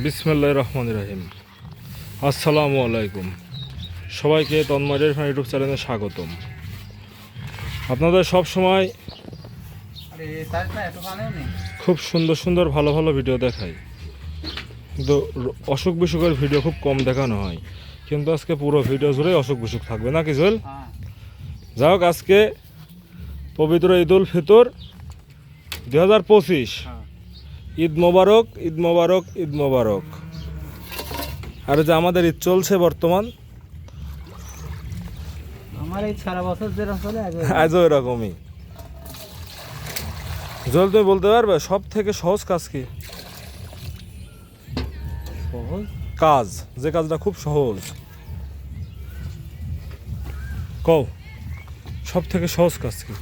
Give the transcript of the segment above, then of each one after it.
বিসমুল্লাহ রহমান রাহিম। আসসালামু আলাইকুম। সবাইকে তন্ময়ের ফান ইউটিউব চ্যানেলে স্বাগতম। আপনাদের সব সময় না খুব সুন্দর সুন্দর ভালো ভালো ভিডিও দেখাই। কিন্তু অসুখ বিসুখের ভিডিও খুব কম দেখানো হয়। কিন্তু আজকে পুরো ভিডিও জুড়ে অসুখ বিসুখ থাকবে নাকি জুয়েল? হ্যাঁ। যাই হোক আজকে পবিত্র ঈদুল ফিতর দুই হাজার পঁচিশ। হ্যাঁ। ঈদ মোবারক ঈদ মোবারক ঈদ মোবারক। আর যে আমাদের ঈদ চলছে বর্তমান আজও এরকমই। জল তুমি বলতে পারবে সব থেকে সহজ কাজ কি? কাজ যে কাজটা খুব সহজ। কও সব থেকে সহজ কাজ কি?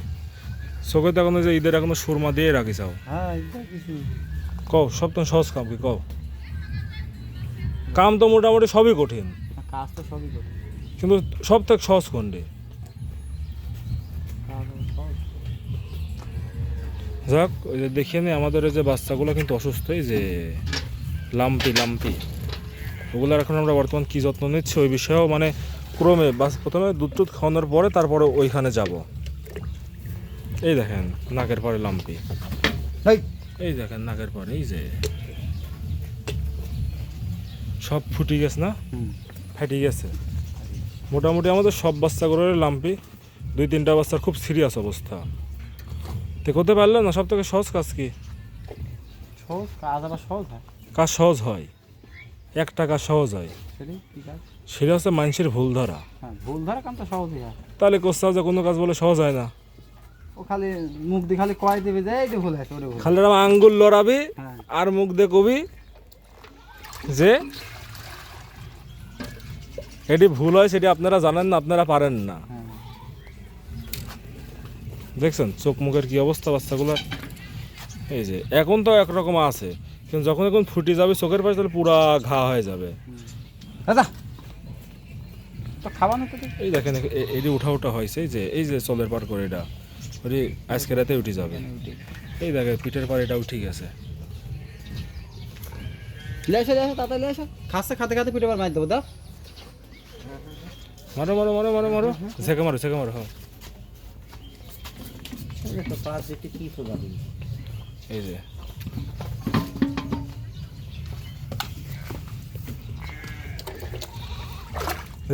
চোখে তো এখনও যে ঈদের এখনও সুরমা দিয়ে রাখি চাও হ্যাঁ কও সব থেকে সহজ কাম কি কও? কাম তো মোটামুটি সবই কঠিন। কাজ তো সবই করি কিন্তু সব থেকে সহজ কোনটি? যাক ওই যে দেখিয়ে নিই আমাদের এই যে বাচ্চাগুলো কিন্তু অসুস্থ এই যে লাম্পি লাম্পি। ওগুলোর এখন আমরা বর্তমান কী যত্ন নিচ্ছি ওই বিষয়েও মানে ক্রমে বাস প্রথমে দুধ টুধ খাওয়ানোর পরে তারপরে ওইখানে যাব। এই দেখেন নাকের পরে লাম্পি। এই দেখেন নাকের পরে এই যে। সব ফুটি গেছে না? ফাটি গেছে। মোটামুটি আমাদের সব বাচ্চাগুলোর লাম্পি। দুই তিনটা বাচ্চার খুব সিরিয়াস অবস্থা। তো করতে পারলে না? সব থেকে সহজ কাজ কি? সহজ? কাজ আবার সহজ হয়? কাজ সহজ হয়। একটা কাজ সহজ হয়। সেটা হচ্ছে মানুষের ভুল ধরা। হ্যাঁ ভুল ধরা কাম তো সহজই হয়। তাহলে কোস্তা যে কোনো কাজ বলে সহজ হয় না। খালি মুখ দিয়ে খালি কয় দেবে যে এই যে ভুল আছে ওরে ভুল। খালি আঙ্গুল লড়াবি হ্যাঁ। আর মুখ দিয়ে কবি যে এটি ভুল হয় সেটি আপনারা জানেন না আপনারা পারেন না। হ্যাঁ। দেখছেন চোখ মুখের কি অবস্থা বাচ্চাগুলোর এই যে এখন তো একরকম আছে কিন্তু যখন এখন ফুটে যাবে চোখের পাশে তাহলে পুরা ঘা হয়ে যাবে। দাদা তো খাওয়ানো এই দেখেন এটি উঠা উঠা হয়েছে এই যে এই যে চলের পার করে এটা ওটি আজকে রাতে উঠে যাবে। এই দেখে পিঠের পার এটা উঠে গেছে লেসো লেসো তাড়াতাড়ি লেসো খাচ্ছে খাতে খাতে পিঠে বার মার দেবো দাও। মারো মারো মারো মারো মারো। ঝেঁকে মারো ঝেঁকে মারো হ্যাঁ। এই যে।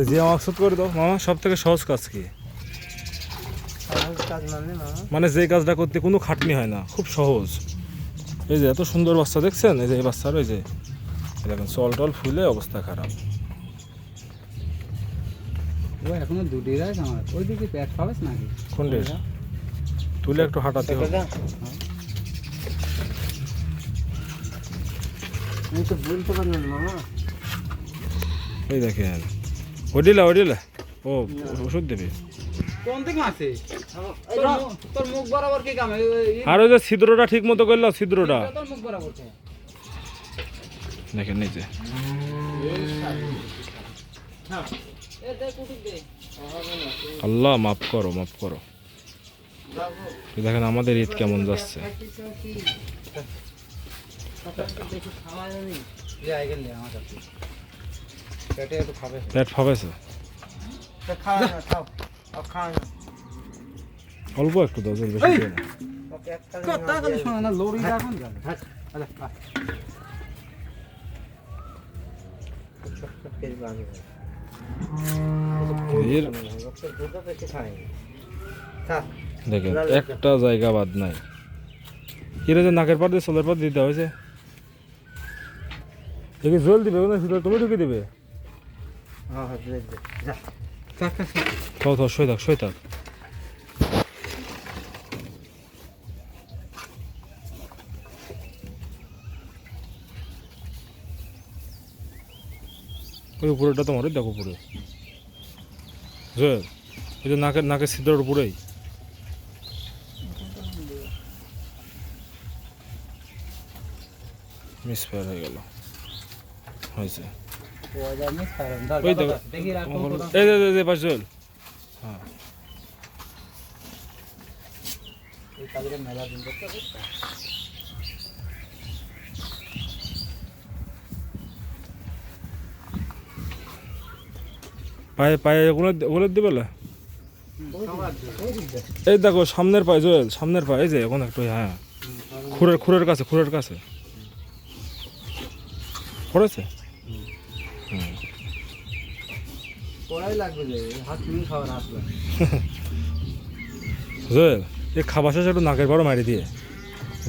জি মাকসুদ করে দাও। মামা সব থেকে সহজ কাজ কি? মানে মানে যে কাজটা করতে কোনো খাটনি হয় না খুব সহজ। এই যে এত সুন্দর বাচ্চা দেখছেন? এই যে এই বাচ্চার ওই যে। দেখেন চল টল ফুলে অবস্থা খারাপ। ও এখনও দুটি রাখ আমার। ওইদিকে পেট পাবেস নাকি? কোনটির? তুলে একটু হাঁটাতে হবে। আমি তো বলতে পারলাম মামা। এই দেখেন। ওডিলা ওডিলা ও ওষুধ দেবে? কোন দিকে আছে? তোর মুখ বরাবর কি কাম আর ওই যে ছিদ্রটা ঠিক মতো করল ছিদ্রটা। তোর মুখ বরাবর দেখেন দে আল্লাহ মাফ করো মাফ করো। দেখেন আমাদের ঈদ কেমন যাচ্ছে। যে আই গেলে আমার কাছে পেটে একটু খাবে পেট ফাবেছে খাও না খাও খাও না অল্প একটু দাও জল বেশি দিও কথা খালি শোনা না লড়ি রাখুন। গেল আরে বাহ এর দেখেন একটা জায়গা বাদ নাই। কিরে যে নাকের পার দিয়ে সোলের পার দিতে হয়েছে। দেখি জল দিবে না ভিতরে তুমি ঢুকে দিবে। থাও থাও সই থাক সই থাক। ওই উপরেটা তোমার দেখো উপরে। জয় ওই যে নাকের নাকের ছিদ্রের উপরেই। মিস ফায়ার হয়ে গেল। হয়েছে। হ্যাঁ। পায়ে পায়ে ওগুলো ওগুলো দিবে এই দেখো সামনের পায়ে জোয়েল সামনের পায়ে এই যে এখন একটু হ্যাঁ। খুরের খুরের কাছে খুরের কাছে। পড়েছে জোয়েল এই খাবার শেষে একটু নাকের পাড়ও মারি দিয়ে।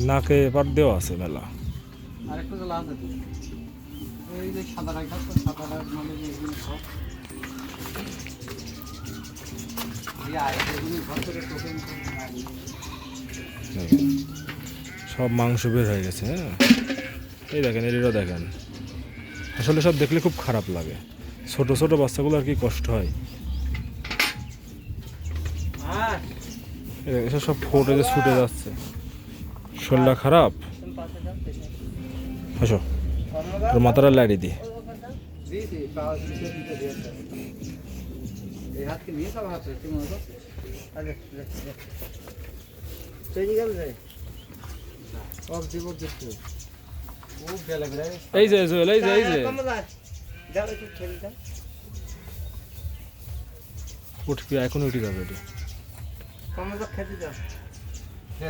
নাকে পার দেওয়া আছে মেলা। আরেকটা তো লাভ আছে এই যে সাদা রাখা সাদা রাখ মানে যে এগুলো সব মাংস বের হয়ে গেছে হ্যাঁ? এই দেখেন এরিটা দেখেন। আসলে সব দেখলে খুব খারাপ লাগে। ছোট ছোট বাচ্চাগুলো আর কি কষ্ট হয়। এসব সব ফোটে যে ছুটে যাচ্ছে। শরীরটা খারাপ? আসো মাথাটা লাড়ি দিয়ে এই হাতকে নিয়ে সব হাতে মনে তৈরি গেল রে সব দিব দেখতে ও গেলে গেলে এই যে জোয়েল এই যে এই যে। যাও একটু ঠেলে দাও উঠবি এখন উঠে যাবে এটি।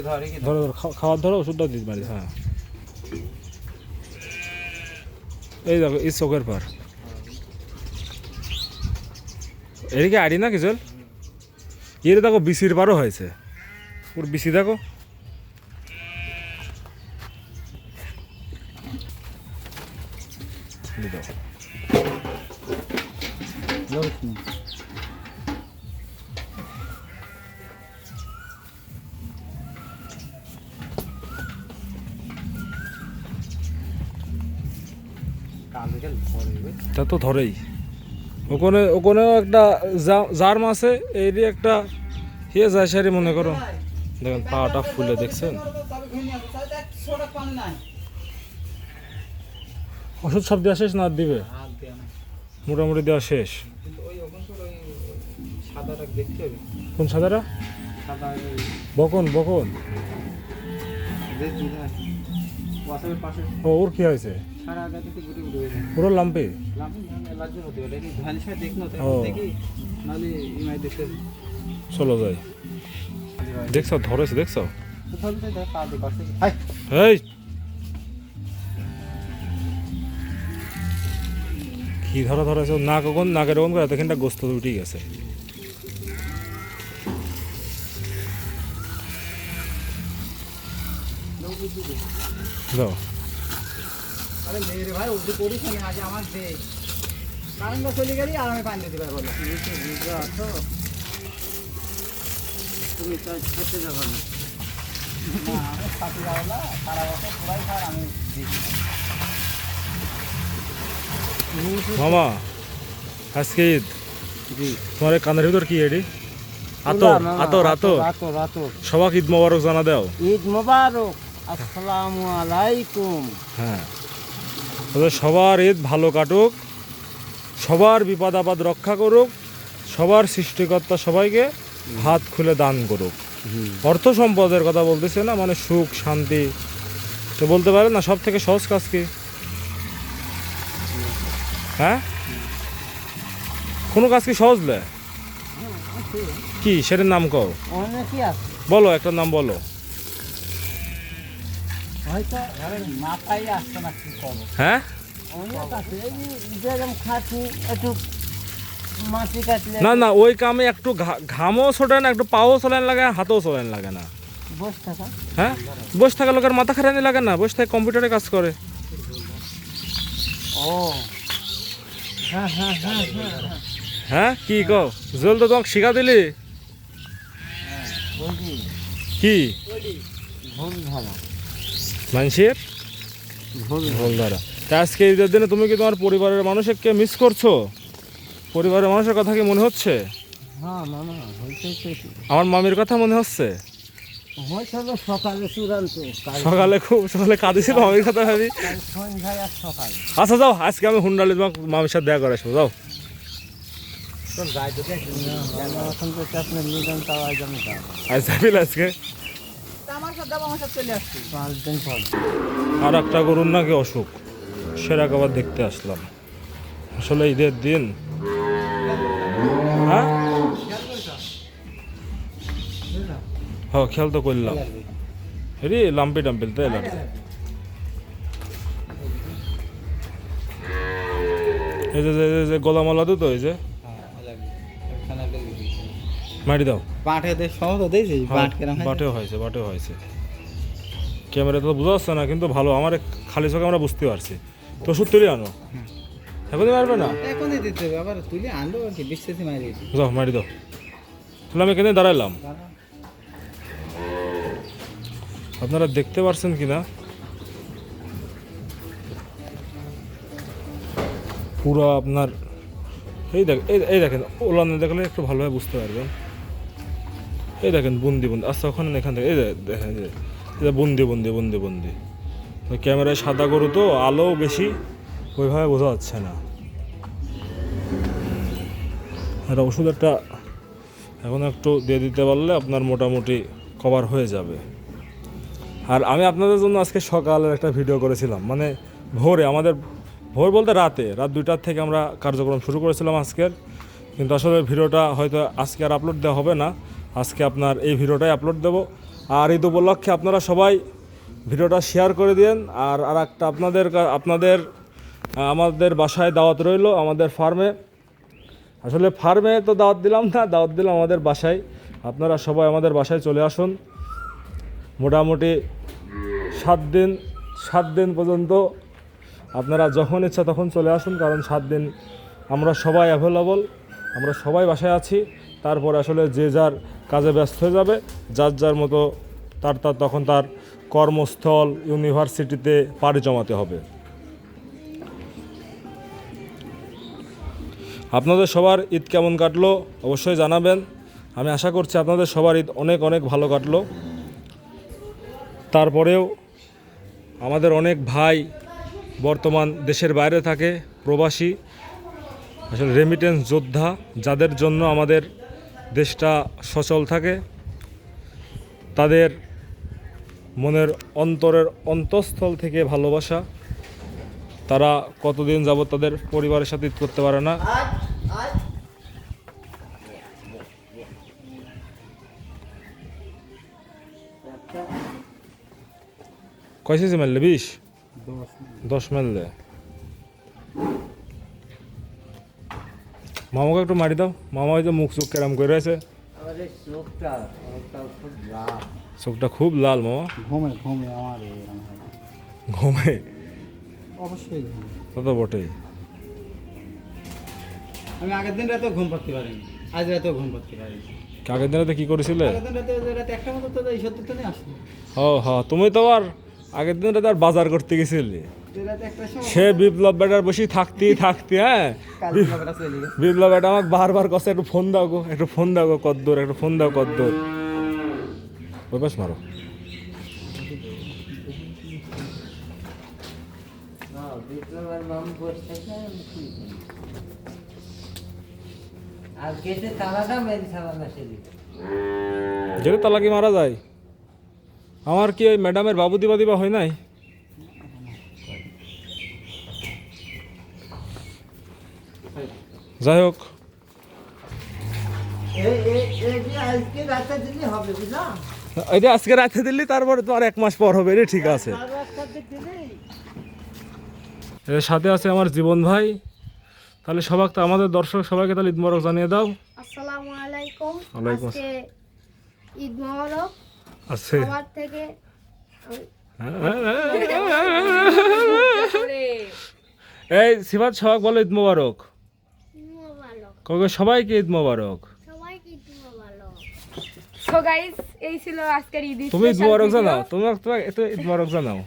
ধরে কি ধরো ধরো। খাওয়ার ধরো ওষুধটা দিতে পারি হ্যাঁ। এই দেখো এই চোখের পার। এদিকে আড়ি না কি জল এর দেখো বিসির পারও হয়েছে। ওর বিসি দেখো। তা তো ধরেই। ওখানে ওখানেও একটা জার্ম আছে এরই একটা হিয়ে যায় সারি মনে করো। দেখেন, পাটা ফুলে, দেখছেন? ওষুধ সব দেওয়া শেষ না দিবে? মোটামুটি দেওয়া শেষ। কোন সাদারা বকন বকন। ও, ওর কি হয়েছে? পুরো লাম্পে? চলো যাই। দেখছ ধরেছে দেখছ? এই কি ধরা ধরেছে? নাক ওখান নাকের ওখান করে এতখানটা গোস্ত উঠেই গেছে। দাও। আরে মেরে ভাই উঠে করিস না আজ আমার দে। কারেন্টটা চলে গেলি আর আমি পানি দিতে পারব বলো বুঝতে আছো? তুমি তো খেতে যাব না। না আমি সাথে যাব না সারা বছর পুরাই খার আমি মামা আজকে ঈদ। তোমার কানের ভিতর কি এডি? আতর আতর আতর আতর। আতর সবাক ঈদ মোবারক জানা দাও। ঈদ মোবারক। আসসালামু আলাইকুম। হ্যাঁ। তবে সবার ঈদ ভালো কাটুক সবার বিপদ আপদ রক্ষা করুক সবার সৃষ্টিকর্তা সবাইকে হাত খুলে দান করুক। অর্থ সম্পদের কথা বলতেছে না মানে সুখ শান্তি। তো বলতে পারে না সব থেকে সহজ কাজ কি? হ্যাঁ? কোনো কাজ কি সহজ লে? কি? সেটার নাম কও। আছে। বলো একটা নাম বলো। হ্যাঁ? না না ওই কামে একটু ঘামও ছোটায় না একটু পাও চলান লাগে হাতও চলান লাগে না। হ্যাঁ? বসে থাকা লোকের মাথা খারানি লাগে না বসে থাকে কম্পিউটারে কাজ করে। হ্যাঁ হ্যাঁ হ্যাঁ হ্যাঁ কি কও? জল তো তোমাকে শিখা দিলি? কি? ভুল। মানুষের ভুল ধরা তা আজকে ঈদের দিনে তুমি কি তোমার পরিবারের মানুষকে মিস করছ? পরিবারের মানুষের কথা কি মনে হচ্ছে? আমার মামির কথা মনে হচ্ছে? সকালে চূড়ান্ত সকালে খুব সকালে কাঁদিছিল মামির কথা ভাবি। আচ্ছা যাও আজকে আমি হুন্ডালি তোমাকে মামির সাথে দেখা করে আসব যাও। আজকে? আর একটা গরুর নাকি অসুখ সেটাকে আবার দেখতে আসলাম। আসলে ঈদের দিন। হ্যাঁ? হ্যাঁ খেয়াল তো করলাম। রে লাম্পি টাম্পিল তাই লাগে এই যে যে- যে- যে গলামালা তো এই যে। মারি দাও। পাঠে দেখ সমস্ত পাঠ কেরম হয়? বাটেও হয়েছে বাটেও হয়েছে। ক্যামেরা তো বোঝা যাচ্ছে না কিন্তু ভালো আমার খালি চোখে আমরা বুঝতে পারছি। তো ওষুধ তুলে আনো। এখনই মারবে না? এখনই দিতে হবে আবার তুলে আনলো আর কি বিশ্বাসই মারি যাও মারি দাও। তাহলে আমি এখানে দাঁড়াইলাম আপনারা দেখতে পারছেন কি না পুরো আপনার এই দেখ এই এই দেখেন ওলানে দেখলে একটু ভালোভাবে বুঝতে পারবেন। এই দেখেন বন্দি বন্দি আচ্ছা ওখানে এখান থেকে, এই দেখেন যে বন্দি বন্দি বন্দি বন্দি। ক্যামেরায় সাদা গরু তো, আলো বেশি, ওইভাবে বোঝা যাচ্ছে না। আর ওষুধ একটা এখন একটু দিয়ে দিতে পারলে আপনার মোটামুটি কভার হয়ে যাবে। আর আমি আপনাদের জন্য আজকে সকালের একটা ভিডিও করেছিলাম। মানে ভোরে, আমাদের ভোর বলতে রাতে, রাত দুইটার থেকে আমরা কার্যক্রম শুরু করেছিলাম আজকের। কিন্তু আসলে ভিডিওটা হয়তো আজকে আর আপলোড দেওয়া হবে না। আজকে আপনার এই ভিডিওটাই আপলোড দেব। আর ঈদ উপলক্ষে আপনারা সবাই ভিডিওটা শেয়ার করে দিন আর আর একটা আপনাদের আপনাদের আমাদের বাসায় দাওয়াত রইল আমাদের ফার্মে আসলে ফার্মে তো দাওয়াত দিলাম না, দাওয়াত দিলাম আমাদের বাসায়। আপনারা সবাই আমাদের বাসায় চলে আসুন। মোটামুটি সাত দিন সাত দিন পর্যন্ত আপনারা যখন ইচ্ছা তখন চলে আসুন, কারণ সাত দিন আমরা সবাই অ্যাভেলেবল আমরা সবাই বাসায় আছি। তারপর আসলে যে যার কাজে ব্যস্ত হয়ে যাবে। যার যার মতো তার তার তখন তার কর্মস্থল, ইউনিভার্সিটিতে পাড়ি জমাতে হবে। আপনাদের সবার ঈদ কেমন কাটলো অবশ্যই জানাবেন। আমি আশা করছি আপনাদের সবার ঈদ অনেক অনেক ভালো কাটলো। তারপরেও আমাদের অনেক ভাই বর্তমান দেশের বাইরে থাকে, প্রবাসী, আসলে রেমিটেন্স যোদ্ধা, যাদের জন্য আমাদের দেশটা সচল থাকে, তাদের মনের অন্তরের অন্তঃস্থল থেকে ভালোবাসা, তারা কতদিন যাবত তাদের পরিবারের সাথে ঈদ করতে পারে না। কয় সিসি মারলে বিশ? দশ মারলে মামাকে একটু মারি দাও। মামা হয়তো মুখ চোখ কেরাম করে আছে। আরে চোখটা খুব লাল। চোখটা খুব লাল মামা। ঘুমে ঘুমে আমার ঘুমে? অবশ্যই তা তো বটেই। আমি আগের দিন রাতেও ঘুম পারিনি। আজ রাতেও ঘুম পারিনি। আগের দিনে কি করেছিলে? দিন রাতে ওই রাতে একটা মতো তো এই সত্তর তো আসলো। হ হ তুমি তো আর আগের দিন রাতে আর বাজার করতে গেছিলে। সে বিপ্লব বেটার বসে থাকতে থাকতে হ্যাঁ? বিপ্লব বেটা আমাকে বারবার কষ্ট একটু ফোন দাও গো একটু ফোন দাও গো কদ্দূর একটু ফোন দাও কদ্দূর। ওই পাশ মারো। যেটা তালাকি মারা যায়। আমার কি ওই ম্যাডামের বাবু দিবা দিবা হয় নাই? যাই হোক এই এই এই যে আজকে রাতে দিলে হবে বুঝলা এই যে আজকে রাতে দিল্লি তারপরে তো আর এক মাস পর হবে রে ঠিক আছে এর সাথে আছে আমার জীবন ভাই তাহলে সবাক তো আমাদের দর্শক সবাইকে তাহলে ঈদ মোবারক জানিয়ে দাও আসসালামু আলাইকুম ওয়ালাইকুম ঈদ মোবারক আছে থেকে এই সিবাত সবাক বলো ঈদ মোবারক মোবারক সবাইকে ঈদ মোবারক। সবাইকে ঈদ মোবারক। সো গাইস এই ছিল আজকের ঈদ তুমি ঈদ মোবারক জানাও। তোমার তোমার একটু ঈদ মোবারক জানাও।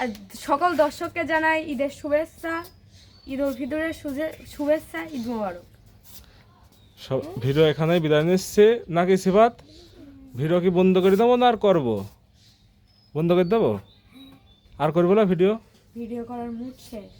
আর সকল দর্শককে জানাই ঈদের শুভেচ্ছা ঈদ উল ফিতরের শুভেচ্ছা ঈদ মোবারক। সব ভিডিও এখানেই বিদায় নিচ্ছে। নাকি সিবাত ভিডিও কি বন্ধ করে দেবো না আর করব? বন্ধ করে দেবো? আর করব না ভিডিও? ভিডিও করার মুড শেষ।